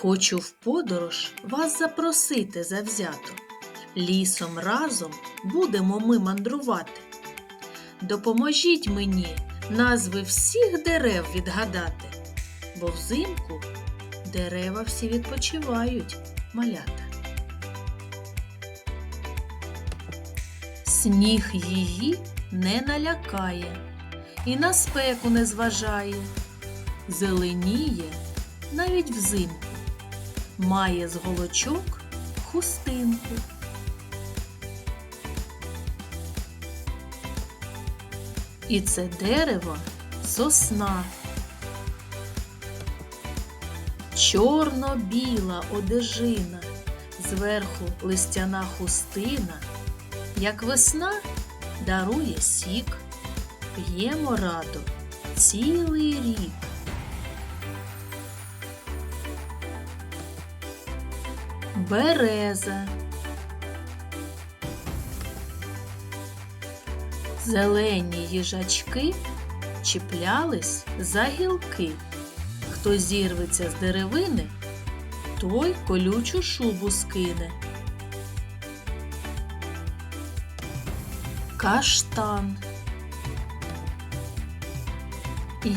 Хочу в подорож вас запросити завзято. Лісом разом будемо ми мандрувати. Допоможіть мені назви всіх дерев відгадати, бо взимку дерева всі відпочивають, малята. Сніг її не налякає і на спеку не зважає, зеленіє навіть взимку, має з голочок хустинку. І це дерево сосна. Чорно-біла одежина, зверху листяна хустина, як весна дарує сік, п'ємо раду цілий рік. Береза. Зелені їжачки чіплялись за гілки. Хто зірветься з деревини, той колючу шубу скине. Каштан.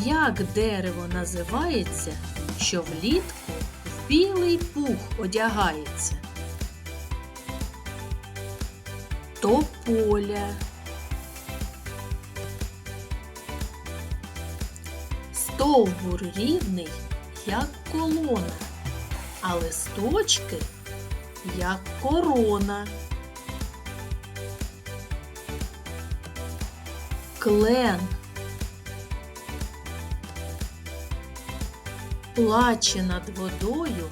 Як дерево називається, що влітку білий пух одягається? Тополя. Стовбур рівний, як колона, а листочки, як корона. Клен. Плаче над водою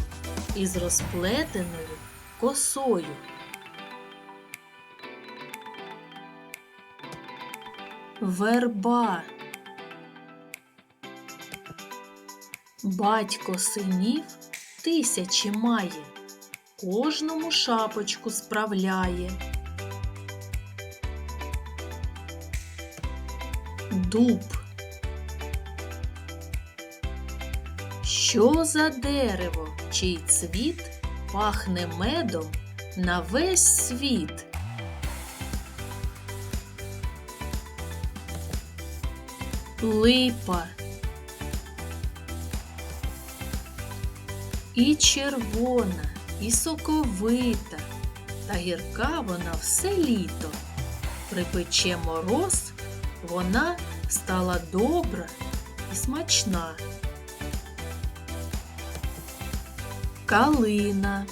із розплетеною косою. Верба. Батько синів тисячі має, кожному шапочку справляє. Дуб. Що за дерево, чий цвіт пахне медом на весь світ? Липа. І червона, і соковита, та гірка вона все літо. Припече мороз, вона стала добра і смачна. Калина.